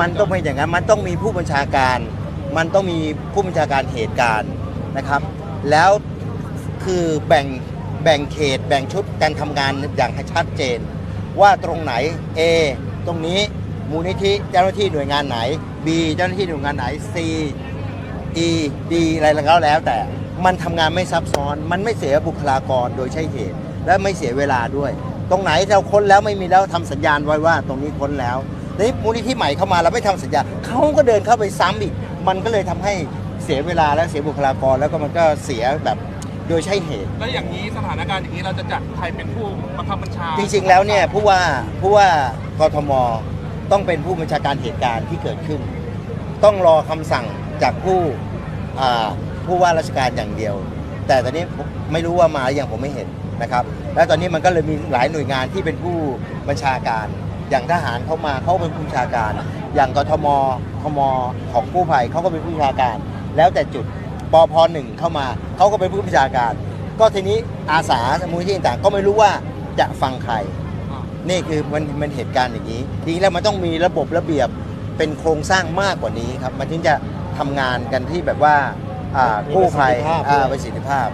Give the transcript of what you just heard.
มันต้องเป็นอย่างนั้น มันต้องมีผู้บัญชาการ มันต้องมีผู้บัญชาการเหตุการณ์นะครับ แล้วคือแบ่งแบ่งเขตแบ่งชุดการทำงานอย่างชัดเจน ว่าตรงไหน A ตรงนี้มูลนิธิเจ้าหน้าที่หน่วยงานไหน B เจ้าหน้าที่หน่วยงานไหน C E D อะไรแล้วก็แล้วแต่ มันทำงานไม่ซับซ้อน มันไม่เสียบุคลากรโดยใช่เหตุ และไม่เสียเวลาด้วย ตรงไหนเราค้นแล้วไม่มีแล้วทำสัญญาณไว้ว่า ตรงนี้ค้นแล้ว นี้มูลนิธิใหม่เข้ามาเราไม่ทำสัญญาเขาก็เดินเข้าไปซ้ำอีก มันก็เลยทำให้เสียเวลาและเสียบุคลากรแล้วก็มันก็เสียแบบโดยใช่เหตุ แล้วอย่างนี้สถานการณ์อย่างนี้เราจะจัดใครเป็นผู้บังคับบัญชา จริงๆแล้วเนี่ยผู้ว่าผู้ว่ากทมต้องเป็นผู้บัญชาการเหตุการณ์ที่เกิดขึ้น ต้องรอคำสั่งจากผู้อ่าผู้ว่าราชการอย่างเดียว แต่ตอนนี้ผมไม่รู้ว่ามาหรือยังผมไม่เห็นนะครับ แล้วตอนนี้มันก็เลยมีหลายหน่วยงานที่เป็นผู้บัญชาการ อย่างทหารเข้ามาเขาเป็นผู้บัญชาการ อย่างกทมทมของกู้ภัยเขาก็เป็นผู้บัญชาการ แล้วแต่จุดปพหนึ่งเข้ามาเขาก็เป็นผู้บัญชาการ ก็ทีนี้อาสามูลที่ต่างๆ ก็ไม่รู้ว่าจะฟังใครอ่านี่คือมันมันเหตุการณ์อย่างนี้ ทีนี้แล้วมันต้องมีระบบระเบียบเป็นโครงสร้างมากกว่านี้ครับ มันถึงจะทำงานกันที่แบบว่าอ่ากู้ภัยมีประสิทธิภาพอ่าประสิทธิภาพ